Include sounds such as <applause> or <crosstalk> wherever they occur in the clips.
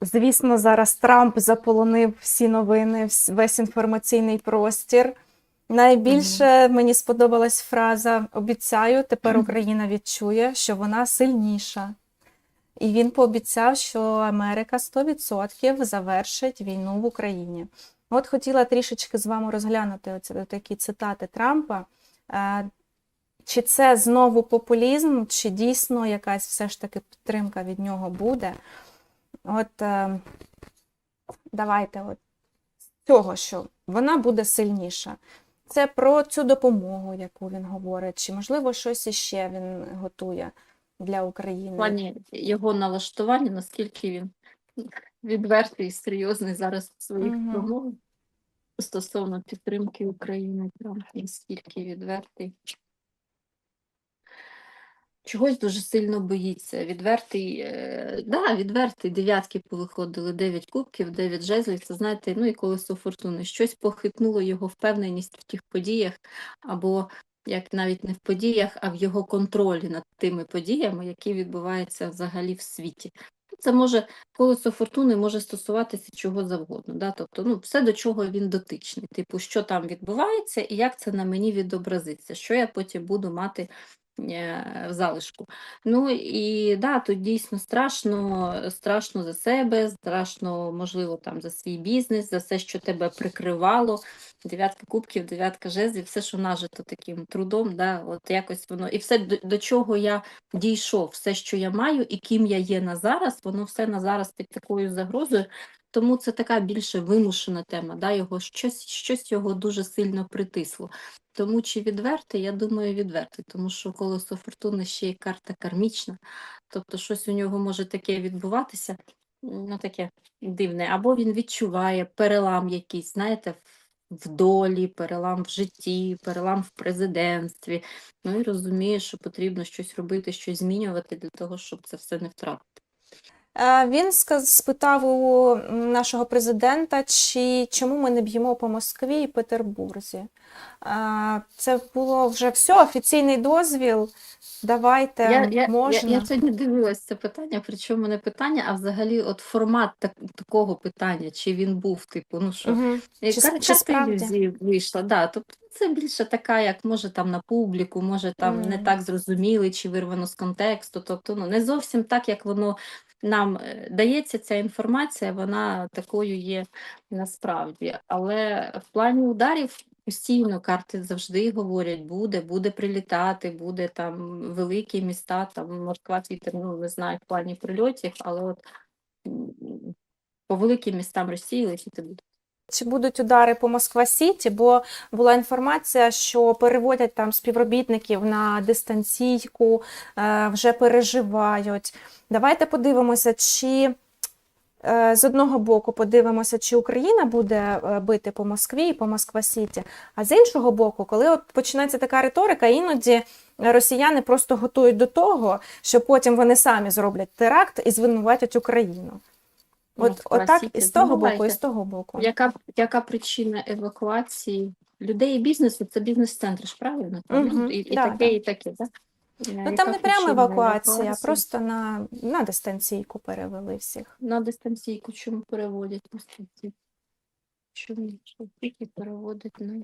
Звісно, зараз Трамп заполонив всі новини, весь інформаційний простір. Найбільше мені сподобалась фраза Обіцяю, тепер Україна відчує, що вона сильніша. І він пообіцяв, що Америка 100% завершить війну в Україні. От хотіла трішечки з вами розглянути оці такі цитати Трампа. Е, Чи це знову популізм, чи дійсно якась все ж таки підтримка від нього буде? От е, давайте от з цього, що вона буде сильніша. Це про цю допомогу, яку він говорить, чи можливо щось іще він готує для В України. плані його налаштування, наскільки він відвертий і серйозний зараз в своїх Мгм. промовах стосовно підтримки України, Трамп наскільки відвертий. Чогось дуже сильно боїться. Відвертий, е, да, відвертий, дев'ятки повиходили, дев'ять кубків, дев'ять жезлів. Це знаєте, ну і колесо фортуни. Щось похитнуло його впевненість в тих подіях, або як навіть не в подіях, а в його контролі над тими подіями, які відбуваються взагалі в світі. Це може колесо фортуни може стосуватися чого завгодно. Да? Тобто, ну, все, до чого він дотичний. Типу, що там відбувається і як це на мені відобразиться, що я потім буду мати в залишку. Ну і да, тут дійсно страшно, страшно за себе, страшно, можливо, там за свій бізнес, за все, що тебе прикривало. Дев'ятка кубків, дев'ятка жезлів, все, що нажито таким трудом, да, от якось воно, і все, до, до чого я дійшов, все, що я маю, і ким я є на зараз, воно все на зараз під такою загрозою. Тому це така більше вимушена тема, да, його щось, щось його дуже сильно притисло. Тому чи відвертий, я думаю, відвертий, тому що колесо фортуни ще є карта кармічна, тобто щось у нього може таке відбуватися, ну таке дивне, або він відчуває перелам якийсь, знаєте, в долі, перелам в житті, перелам в президентстві. Ну і розуміє, що потрібно щось робити, щось змінювати для того, щоб це все не втратити. Е, Він спитав у нашого президента, чи чому ми не б'ємо по Москві і Петербурзі. Е, Це було вже все, офіційний дозвіл. Давайте, Я, я, можна. я, я сьогодні дивилась це питання, причому не питання, а взагалі от формат так, такого питання, чи він був, типу, ну що, Мгм. Е, Чи, справді? вийшла, да. Тобто це більше така, як може там на публіку, може там не так зрозуміли, чи вирвано з контексту. Тобто, ну не зовсім так, як воно нам е, дається ця інформація, вона такою є насправді. Але в плані ударів постійно карти завжди говорять, буде, буде прилітати, буде там великі міста, там Москва, твітер ну не знаю в плані прильотів, але от по великим містам Росії летіти буде. Чи будуть удари по Москва-Сіті? Бо була інформація, що переводять там співробітників на дистанційку, е, вже переживають. Давайте подивимося, чи е, з одного боку подивимося, чи Україна буде е, бити по Москві і по Москва-Сіті. А з іншого боку, коли от починається така риторика, іноді росіяни просто готують до того, що потім вони самі зроблять теракт і звинуватять Україну. От, Москва, отак Сіті. і з того Ну, боку, і з того боку. Яка, яка причина евакуації людей і бізнесу? Це бізнес-центр ж правильно? Ну, І, і да, таке, да. і таке, так? Ну там не прямо евакуація, а просто на, на дистанційку перевели всіх. На дистанційку чому переводять дистанційку? Чому тільки переводять на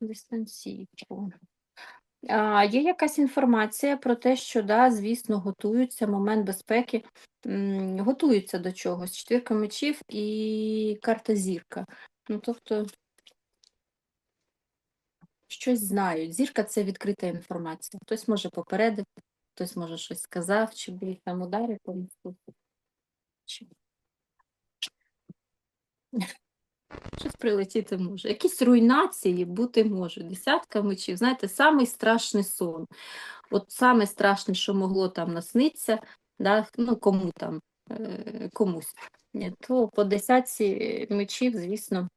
дистанційку? А, є якась інформація про те, що, да, звісно, готуються, момент безпеки, готуються до чогось. Четвірка мечів і карта зірка. Ну, тобто, щось знають. Зірка це відкрита інформація. Хтось може попередити, хтось може щось сказав, чи будуть там удари по місту. Чи... Прилетіти може. Якісь руйнації бути може. Десятка мечів. Знаєте, самий страшний сон. От саме страшне, що могло там насниться, да, ну кому там, е, комусь. То по десятці мечів, звісно,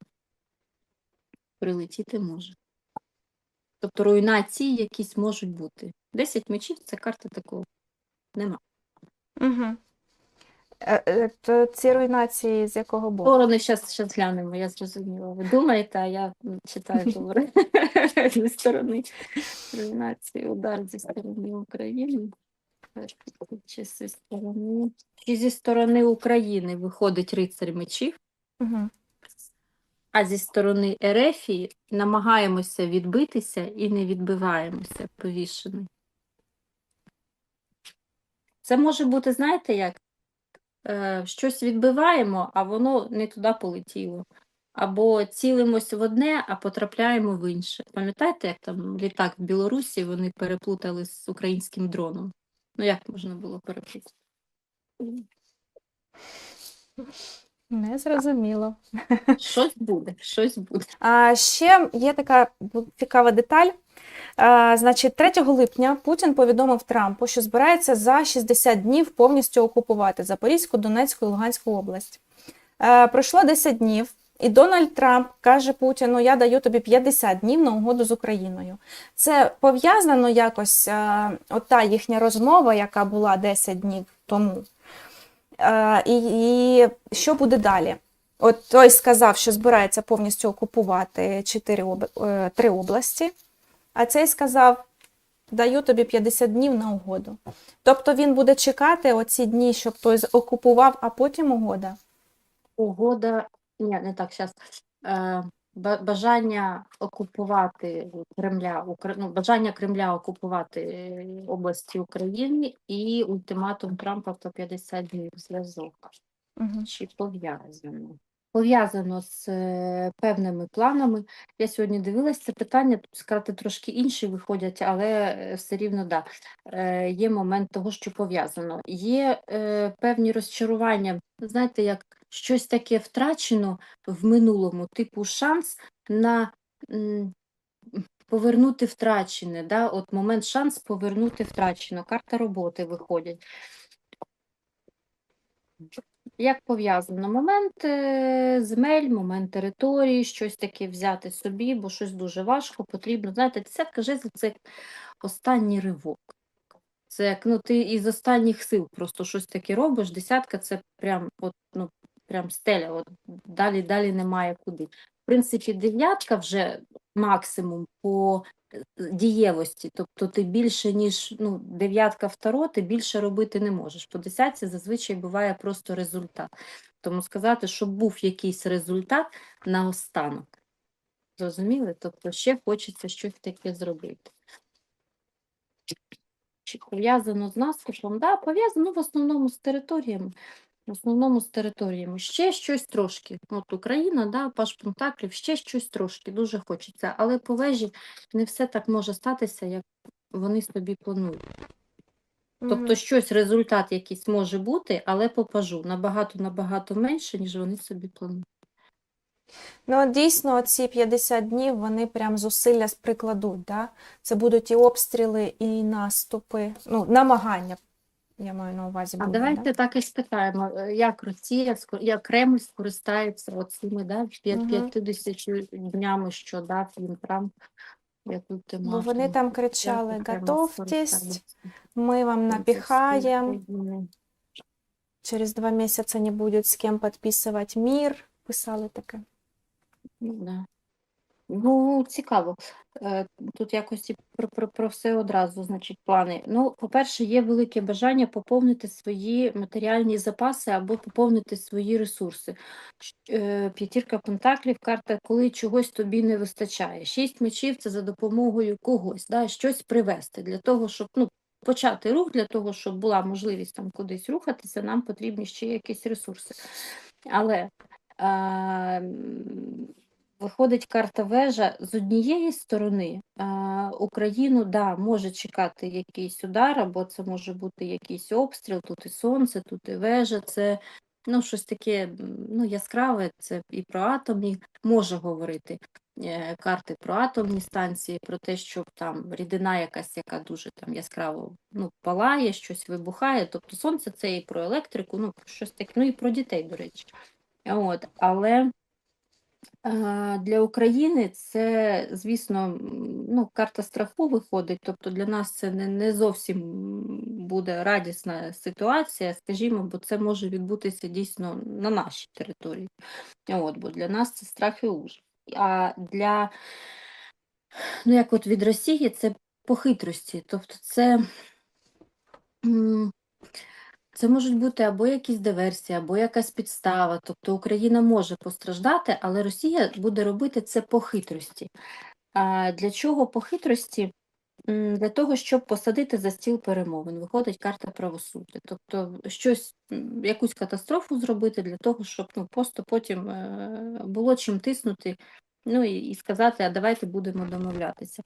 прилетіти може. Тобто руйнації якісь можуть бути. Десять мечів це карта такого нема. Угу. То ці руйнації з якого боку? Сторони зараз щас глянемо, я зрозуміла. Ви думаєте, а я читаю <laughs> добре. Зі сторони руйнації, удар зі сторони України. Чи зі сторони, чи зі сторони України виходить рицарь мечів, Угу. а зі сторони Ерефії намагаємося відбитися і не відбиваємося повішений. Це може бути, знаєте, як е, щось відбиваємо, а воно не туди полетіло. Або цілимось в одне, а потрапляємо в інше. Пам'ятаєте, як там літак в Білорусі вони переплутали з українським дроном? Ну як можна було переплутати? Не зрозуміло. Щось буде, щось буде. А ще є така цікава деталь. А, значить, 3 липня Путін повідомив Трампу, що збирається за 60 днів повністю окупувати Запорізьку, Донецьку і Луганську область. Е, пройшло 10 днів, і Дональд Трамп каже Путіну: Я даю тобі 50 днів на угоду з Україною. Це пов'язано якось, е, ота їхня розмова, яка була 10 днів тому. Е, і, і що буде далі? От той сказав, що збирається повністю окупувати 4 об... е, три області, а цей сказав: даю тобі 50 днів на угоду. Тобто він буде чекати оці дні, щоб той окупував, а потім угода. Угода, ні, не так, зараз. Е, бажання окупувати Кремля, Укра- ну, бажання Кремля окупувати е, області України і ультиматум Трампа по 50 днів зв'язок. Угу. Чи пов'язано? Пов'язано з е, певними планами. Я сьогодні дивилася це питання, тут сказати трошки інші виходять, але е, все рівно да. Е, є момент того, що пов'язано. Є певні розчарування, знаєте, як щось таке втрачено в минулому, типу шанс на повернути втрачене. Да? От момент шанс повернути втрачено. Карта роботи виходять. Як пов'язано? Момент е, земель, момент території, щось таке взяти собі, бо щось дуже важко, потрібно. Знаєте, десятка жезлів – це останній ривок. Це як ну, ти із останніх сил просто щось таке робиш. Десятка це прям, от, ну, прям стеля, от, далі, далі немає куди. В принципі, дев'ятка вже максимум по е, дієвості, тобто ти більше, ніж ну, дев'ятка второ, ти більше робити не можеш. По десятці зазвичай буває просто результат. Тому сказати, щоб був якийсь результат наостанок. Зрозуміли? Тобто ще хочеться щось таке зробити. Чи пов'язано з наступом? Да, пов'язано ну, в основному з територіями. В основному з територіями. Ще щось трошки. От Україна, да, Паш Пентаклів, ще щось трошки, дуже хочеться. Але по вежі не все так може статися, як вони собі планують. Тобто щось, результат якийсь може бути, але по пажу набагато-набагато менше, ніж вони собі планують. Ну, дійсно, ці 50 днів вони прям зусилля прикладуть. Да? Це будуть і обстріли, і наступи, ну, намагання, я маю на увазі. А буде, давайте да? так і спитаємо, е, як Росія, як Кремль скористається оцими да, п'ят- Мгм. 50 днями, що дав їм Трамп. Бо вони там кричали: готовтесь, ми вам війни. через два місяці не будуть з ким підписувати мир. Писали таке. Ну, да. Ну, цікаво. Е, Тут якось про, про, про все одразу, значить, плани. Ну, по-перше, є велике бажання поповнити свої матеріальні запаси або поповнити свої ресурси. Е, П'ятірка пентаклів, карта, коли чогось тобі не вистачає. Шість мечів це за допомогою когось, да, щось привести для того, щоб ну, почати рух, для того, щоб була можливість там кудись рухатися, нам потрібні ще якісь ресурси. Але а, виходить карта вежа з однієї сторони. Україну да, може чекати якийсь удар, або це може бути якийсь обстріл, тут і сонце, тут і вежа. Це ну, щось таке ну, яскраве, це і про атомні може говорити. е, Карти про атомні станції, про те, що там рідина якась, яка дуже там яскраво ну, палає, щось вибухає. Тобто сонце це і про електрику, ну щось таке, ну і про дітей, до речі. От, але для України це, звісно, ну, карта страху виходить. Тобто для нас це не, не зовсім буде радісна ситуація, скажімо, бо це може відбутися дійсно на нашій території. От, бо для нас це страх і ужас. А для, ну як от від Росії, це по хитрості. Тобто це Це можуть бути або якісь диверсії, або якась підстава. Тобто Україна може постраждати, але Росія буде робити це по хитрості. А для чого по хитрості? Для того, щоб посадити за стіл перемовин, виходить карта правосуддя. Тобто щось, якусь катастрофу зробити для того, щоб ну, просто потім е, було чим тиснути, ну і, і сказати, а давайте будемо домовлятися.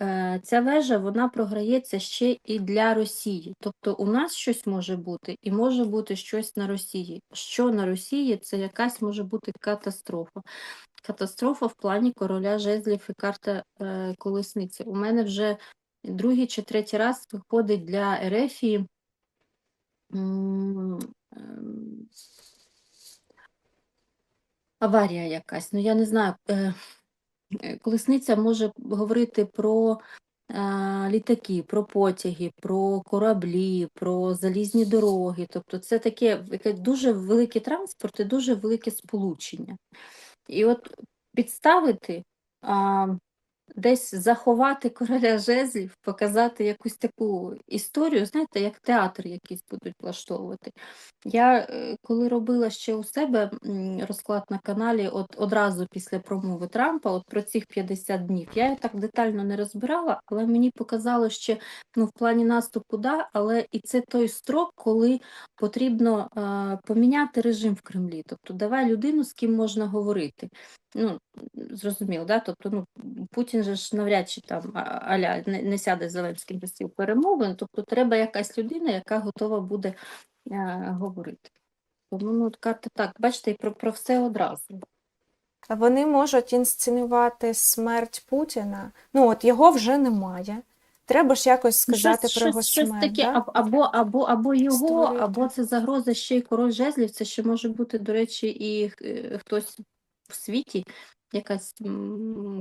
Е, Ця вежа вона програється ще і для Росії. Тобто у нас щось може бути, і може бути щось на Росії. Що на Росії, це якась може бути катастрофа. Катастрофа в плані короля жезлів і карта е, колесниці. У мене вже другий чи третій раз виходить для Ерефії. м, ем, Аварія якась. Ну я не знаю. Е, е, колесниця може говорити про е, літаки, про потяги, про кораблі, про залізні дороги. Тобто це таке дуже великий транспорт і дуже велике сполучення. І от підставити, десь заховати короля жезлів, показати якусь таку історію, знаєте, як театр якийсь будуть влаштовувати. Я е, коли робила ще у себе розклад на каналі, от одразу після промови Трампа, от про цих 50 днів, я її так детально не розбирала, але мені показало ще ну, в плані наступу, да, але і це той строк, коли потрібно е, поміняти режим в Кремлі. Тобто давай людину, з ким можна говорити. Ну, зрозуміло, да? Тобто, ну, Путін же ж навряд чи там аля не, не сяде з Зеленським за стіл перемовин, тобто треба якась людина, яка готова буде е, говорити. Тому ну, от карта так, бачите, і про, про все одразу. Вони можуть інсценувати смерть Путіна. Ну, от його вже немає. Треба ж якось сказати щось, про його щось, щось смерть. таке, да? або, або, або його, Створювати. або це загроза ще й король жезлів. Це ще може бути, до речі, і е, хтось в світі, якась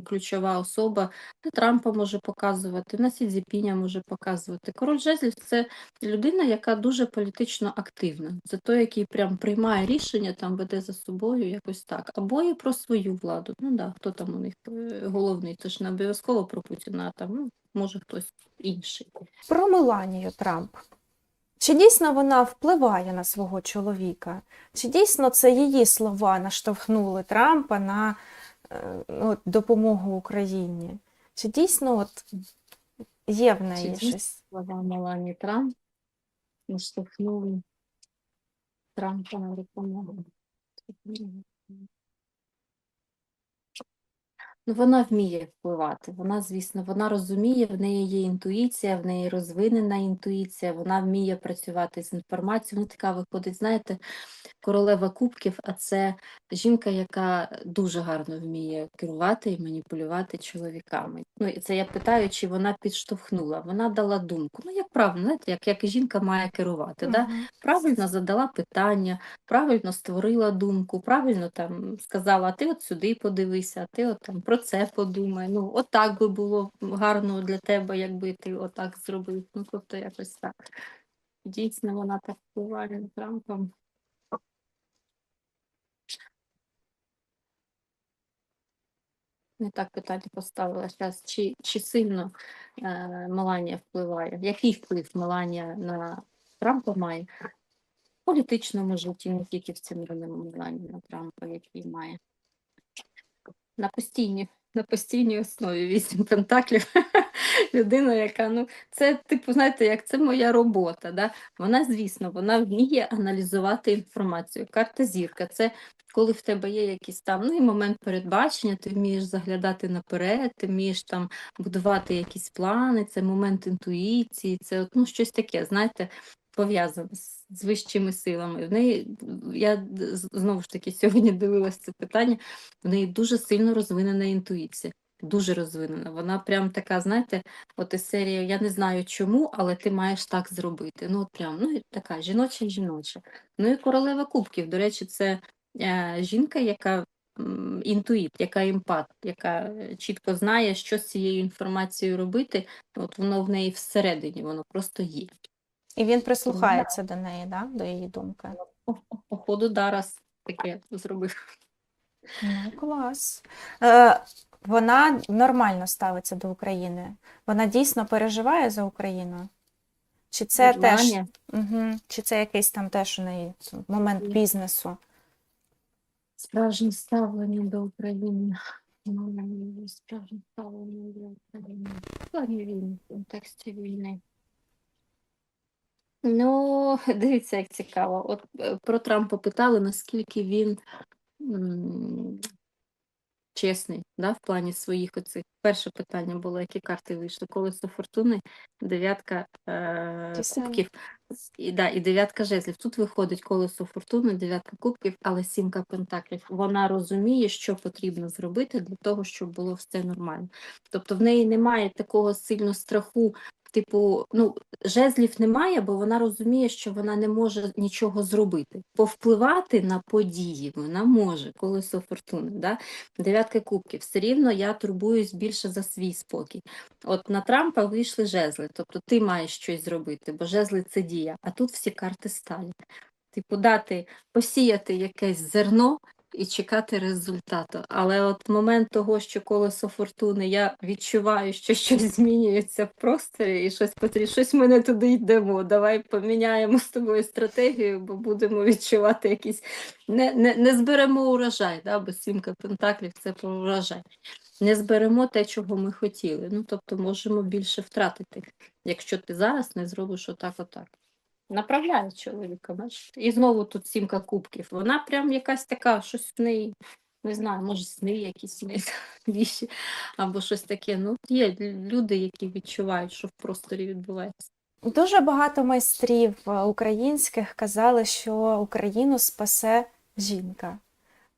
ключова особа. Трампа може показувати, на Сі Цзіпіня може показувати. Король жезлів це людина, яка дуже політично активна. Це той, який прям приймає рішення, там веде за собою якось так. Або і про свою владу. Ну да, хто там у них е, головний, це ж не обов'язково про Путіна, а там ну, може хтось інший. Про Меланію Трамп. Чи дійсно вона впливає на свого чоловіка? Чи дійсно це її слова наштовхнули Трампа на от, допомогу Україні? Чи дійсно от є в неї Чи щось? слова Мелані Трамп наштовхнули Трампа на допомогу. Ну, вона вміє впливати. Вона, звісно, вона розуміє, в неї є інтуїція, в неї розвинена інтуїція, вона вміє працювати з інформацією. Вона така виходить, знаєте, королева кубків, а це жінка, яка дуже гарно вміє керувати і маніпулювати чоловіками. Ну, і це я питаю, чи вона підштовхнула. Вона дала думку. Ну, як правильно, знаєте, як, як жінка має керувати. Да? Правильно задала питання, правильно створила думку, правильно там сказала, а ти от сюди подивися, а ти от там про це подумай. Ну, от би було гарно для тебе, якби ти отак зробив. Ну, тобто якось так. Дійсно, вона так впливає на Трампа. Не так питання поставила зараз. Чи, чи сильно е, Меланія впливає? Який вплив Меланія на Трампа має? В політичному житті, не тільки в цивільному Меланії на Трампа, який має. На постійній, на постійній основі вісім пентаклів. <laughs> Людина, яка, ну, це, типу, знаєте, як це моя робота. Да? Вона, звісно, вона вміє аналізувати інформацію. Карта зірка це коли в тебе є якийсь там ну, і момент передбачення, ти вмієш заглядати наперед, ти вмієш там будувати якісь плани, це момент інтуїції, це ну, щось таке, знаєте, пов'язане з, з вищими силами. В неї, я знову ж таки сьогодні дивилася це питання, в неї дуже сильно розвинена інтуїція. Дуже розвинена. Вона прям така, знаєте, от із серії Я не знаю чому, але ти маєш так зробити. Ну, от прям, ну, така жіноча жіноча. Ну і королева кубків, до речі, це е, жінка, яка м, інтуїт, яка емпат, яка е, чітко знає, що з цією інформацією робити. От воно в неї всередині, воно просто є. І він прислухається до неї, да? до її думки. По- по- Походу, Дарас таке зробив. Ну, клас. Е, вона нормально ставиться до України. Вона дійсно переживає за Україну. Чи це теж угу. чи це якийсь там теж у неї момент Ні. бізнесу? Справжнє ставлення до України. М, Справжнє ставлення до України. В плані війни, в контексті війни. Ну, <laughs> дивіться, як цікаво. От е, про Трампа питали, наскільки він м, чесний, да, в плані своїх оцих. Перше питання було, які карти вийшли. Колесо фортуни, дев'ятка е, кубків і, да, і дев'ятка жезлів. Тут виходить колесо фортуни, дев'ятка кубків, але сімка пентаклів. Вона розуміє, що потрібно зробити для того, щоб було все нормально. Тобто в неї немає такого сильно страху. Типу, ну, жезлів немає, бо вона розуміє, що вона не може нічого зробити. Повпливати на події вона може, колесо фортуни. Да? Дев'ятка кубків. Все рівно я турбуюсь більше за свій спокій. От на Трампа вийшли жезли, тобто ти маєш щось зробити, бо жезли це дія, а тут всі карти сталі. Типу, дати, посіяти якесь зерно і чекати результату. Але от момент того, що колесо фортуни, я відчуваю, що щось змінюється в просторі і щось потрібно, щось ми не туди йдемо. Давай поміняємо з тобою стратегію, бо будемо відчувати якісь не, не, не зберемо урожай, да? бо сімка пентаклів це про урожай. Не зберемо те, чого ми хотіли. Ну, тобто можемо більше втратити, якщо ти зараз не зробиш отак, отак. Направляє чоловіка, бачите? І знову тут сімка кубків. Вона прям якась така, щось в неї, не знаю, може, сни якісь <laughs> віші, або щось таке. Ну, є люди, які відчувають, що в просторі відбувається. Дуже багато майстрів е, українських казали, що Україну спасе жінка.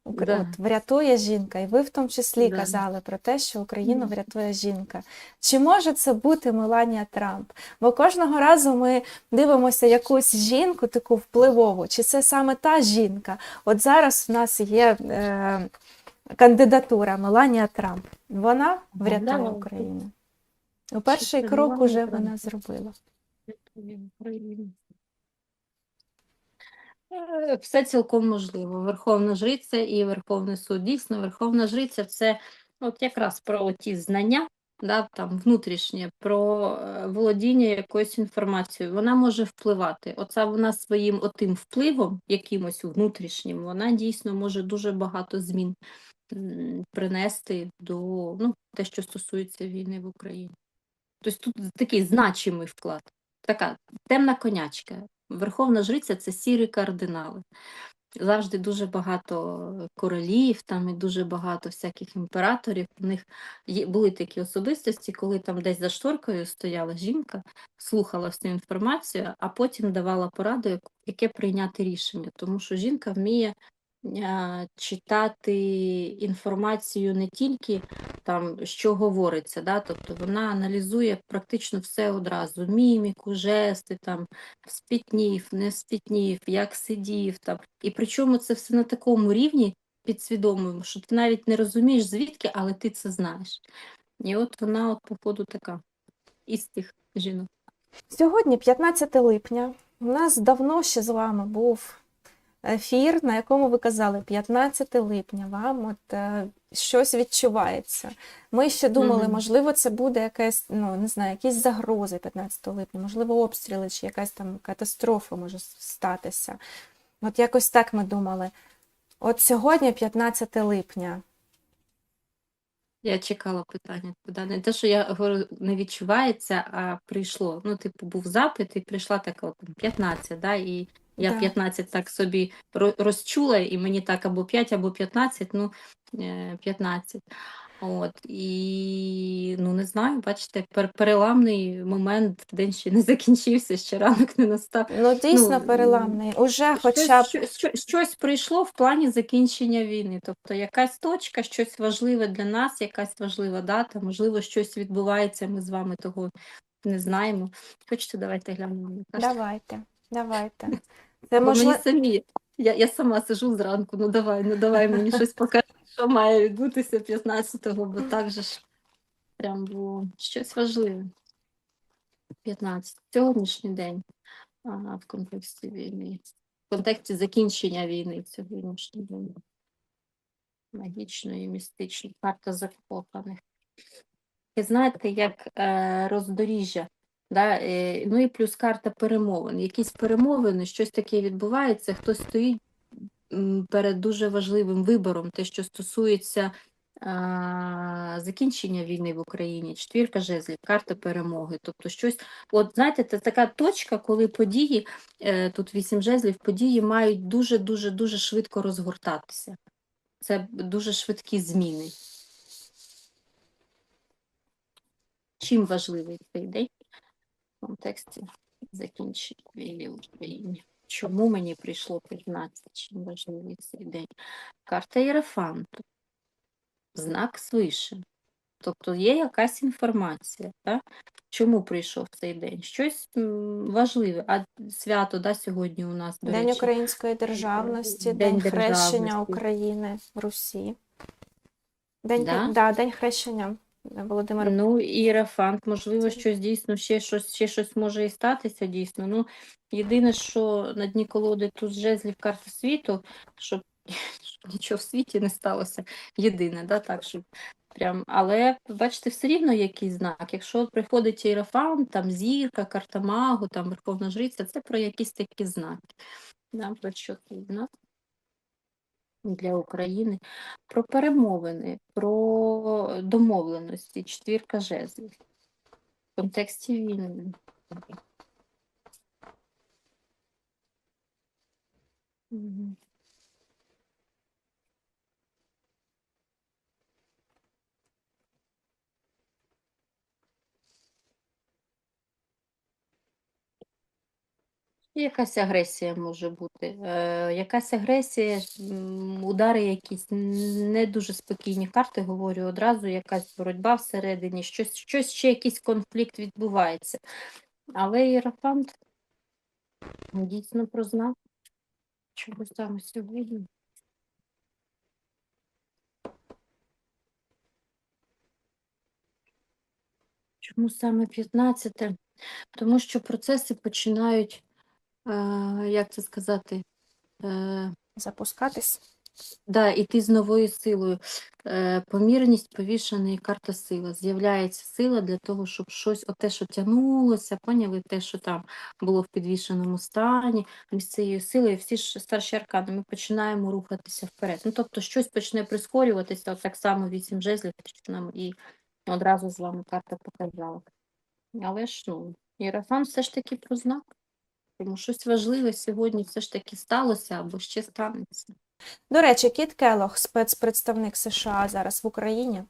Да. От, врятує жінка, і ви в тому числі Да. казали про те, що Україну врятує жінка. Чи може це бути Меланія Трамп? Бо кожного разу ми дивимося якусь жінку, таку впливову, чи це саме та жінка? От зараз в нас є е, кандидатура Меланія Трамп. Вона врятує да. Україну. У перший крок уже вона зробила. Е, Все цілком можливо. Верховна жриця і Верховний суд. Дійсно, Верховна жриця це от якраз про ті знання, да, там внутрішнє, про е, володіння якоюсь інформацією. Вона може впливати. Оце вона своїм отим впливом, якимось внутрішнім, вона дійсно може дуже багато змін принести до ну, те, що стосується війни в Україні. Тобто тут такий значимий вклад, така темна конячка. Верховна жриця це сірі кардинали. Завжди дуже багато королів, там і дуже багато всяких імператорів. У них були такі особистості, коли там десь за шторкою стояла жінка, слухала всю інформацію, а потім давала пораду, яке прийняти рішення. Тому що жінка вміє читати інформацію не тільки там, що говориться, да? тобто вона аналізує практично все одразу: міміку, жести, там, спітнів, не спітнів, як сидів. Там. І причому це все на такому рівні підсвідомому, що ти навіть не розумієш звідки, але ти це знаєш. І от вона, от, походу, така із тих жінок. Сьогодні, 15 липня, у нас давно ще з вами був ефір, на якому ви казали 15 липня, вам от е, щось відчувається. Ми ще думали, Мгм. можливо, це буде якась, ну не знаю, якісь загрози 15 липня, можливо, обстріли чи якась там катастрофа може статися. От якось так ми думали. От сьогодні, 15 липня. Я чекала питання. туди. Не те, що я говорю, не відчувається, а прийшло. Ну, типу, був запит, і прийшла така от, 15, да, і я Да. 15 так собі ро- розчула, і мені так або 5, або 15, ну, е, 15. От, і, ну, не знаю, бачите, переламний момент, день ще не закінчився, ще ранок не настав. Ну, дійсно Ну, переламний. Уже хоча б Щось, щось, щось прийшло в плані закінчення війни. Тобто якась точка, щось важливе для нас, якась важлива дата, можливо, щось відбувається, ми з вами того не знаємо. Хочете, давайте глянемо давайте, давайте. Це Бо можливо. мені самі, я, я сама сижу зранку, ну давай, ну давай мені <laughs> щось покажи, що має відбутися 15-го, бо так же ж прям було щось важливе. 15. Сьогоднішній день а, в контексті війни, в контексті закінчення війни сьогоднішній день. Магічної, містичної, карта закоханих. І знаєте, як е, роздоріжжя. Да? е, Ну і плюс карта перемовин. Якісь перемовини, щось таке відбувається, хтось стоїть перед дуже важливим вибором, те, що стосується закінчення війни в Україні, четвірка жезлів, карта перемоги. Тобто щось, от знаєте, це така точка, коли події, е, тут вісім жезлів, події мають дуже дуже швидко розгортатися. Це дуже швидкі зміни. Чим важливий цей день контексті закінчення війни в Україні? Чому мені прийшло 15? Чим важливий цей день? Карта Єрофанту. Знак свише. Тобто є якась інформація. Так? Чому прийшов цей день? Щось важливе. А свято да, сьогодні у нас, до День речі, української державності, День День, хрещення державності. України Русі. День, Да? да, День хрещення Володимира. Ну, і Єрофант, можливо, щось дійсно, ще щось, ще щось може і статися дійсно. Ну, єдине, що на дні колоди тут жезлів карти світу, щоб <laughs> нічого в світі не сталося. Єдине, да, так, щоб прям. Але бачите, все рівно якийсь знак. Якщо приходить Єрофант, там зірка, карта магу, там Верховна Жриця, це про якісь такі знаки. Да, про що знак? Для України, про перемовини, про домовленості, четвірка жезлів в контексті війни. Мгм. Якась агресія може бути. Е, якась агресія, удари якісь не дуже спокійні карти, говорю одразу, якась боротьба всередині, щось, щось ще якийсь конфлікт відбувається. Але Єрофант дійсно про знак. Чого саме сьогодні? Чому саме 15? Тому що процеси починають, як це сказати, е, Запускатись. Да, іти з новою силою. Е, помірність повішена і карта сила. З'являється сила для того, щоб щось, оте, що тягнулося, поняли, те, що там було в підвішеному стані, з цією силою, всі ж старші аркани, ми починаємо рухатися вперед. Ну, тобто щось почне прискорюватися, от так само вісім жезлів, що нам і одразу з вами карта показала. Але ж, ну, Єрофан все ж таки про знак. Тому щось важливе сьогодні все ж таки сталося або ще станеться. До речі, Кіт Келох, спецпредставник США зараз в Україні.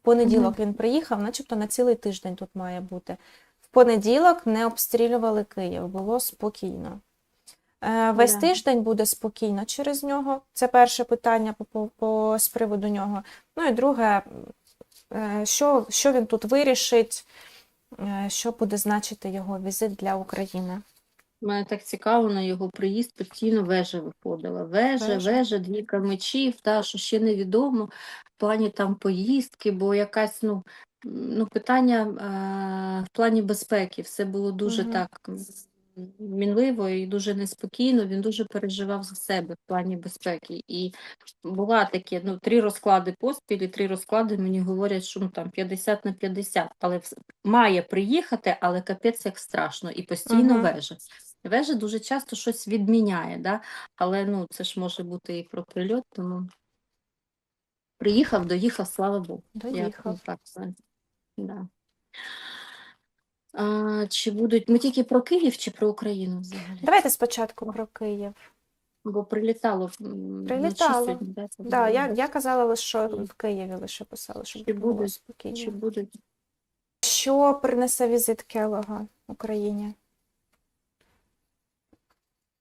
В понеділок він приїхав, начебто на цілий тиждень тут має бути. В понеділок не обстрілювали Київ, було спокійно. Е, Весь Да. тиждень буде спокійно через нього. Це перше питання по, по, по, з приводу нього. Ну і друге, е, що, що він тут вирішить, е, що буде значити його візит для України. Мене так цікаво на його приїзд, постійно вежа виходила. Вежа, Вежа. вежа, двійка мечів, та, що ще невідомо в плані там поїздки, бо якась, ну, ну питання е, в плані безпеки. Все було дуже Мгм. так мінливо і дуже неспокійно. Він дуже переживав за себе в плані безпеки. І була такі, ну, три розклади поспіль, і три розклади мені говорять, що ну, там 50 на 50, але має приїхати, але капець як страшно, і постійно Мгм. вежа. Вежа дуже часто щось відміняє, да? але ну, це ж може бути і про прильот, тому приїхав, доїхав, слава Богу. Доїхав. ну, так. Да. А, чи будуть ми тільки про Київ чи про Україну взагалі? Давайте спочатку про Київ. Бо прилітало Прилітало. сьогодні, да, Да, я, я казала лише, що в Києві лише писали, щоб чи було буде- спокійно. Чи будуть Що принесе візит Келога Україні?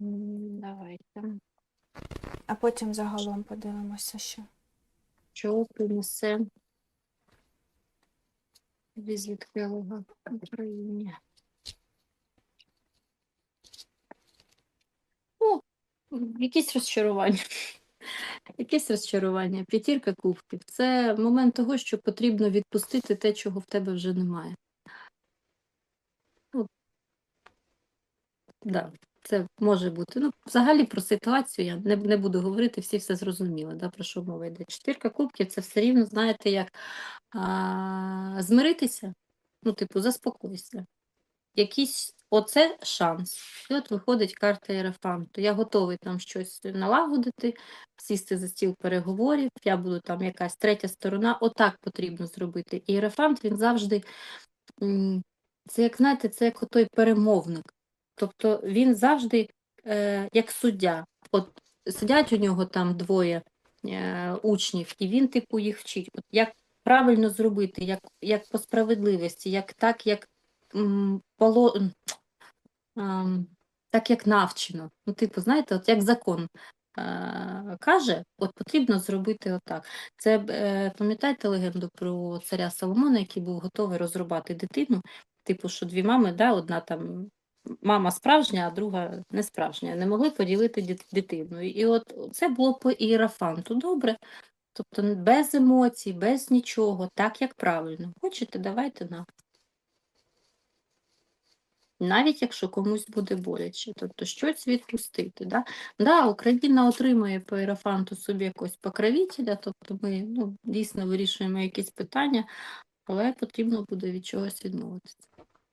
Давайте. А потім загалом подивимося, що. Що принесе візит Келога в Україні? Ну, якісь розчарування. Якесь розчарування. П'ятірка кубків. Це момент того, що потрібно відпустити те, чого в тебе вже немає. Ну, да, це може бути. Ну, взагалі про ситуацію я не, не буду говорити, всі все зрозуміли, да, про що мова йде. Чотирка кубків це все рівно, знаєте, як а, змиритися, ну, типу, заспокойся. якийсь оце шанс. І от виходить карта Єрофанту. Я готовий там щось налагодити, сісти за стіл переговорів, я буду там якась третя сторона. Отак потрібно зробити. І Єрофант він завжди, це як знаєте, це як той перемовник. Тобто він завжди е, як суддя. От сидять у нього там двоє е, учнів, і він, типу, їх вчить. От як правильно зробити, як, як по справедливості, як так, як м, поло, м, так, як навчено. Ну, типу, знаєте, от як закон е, каже, от потрібно зробити отак. Це е, пам'ятаєте легенду про царя Соломона, який був готовий розрубати дитину? Типу, що дві мами, да, одна там мама справжня, а друга не справжня. Не могли поділити дит- дитину. І от це було по іерафанту. Добре. Тобто без емоцій, без нічого, так як правильно. Хочете, давайте на. Навіть якщо комусь буде боляче, тобто щось відпустити. Да? Да, Україна отримує по іерафанту собі якогось покровителя, тобто ми ну, дійсно вирішуємо якісь питання, але потрібно буде від чогось відмовитися.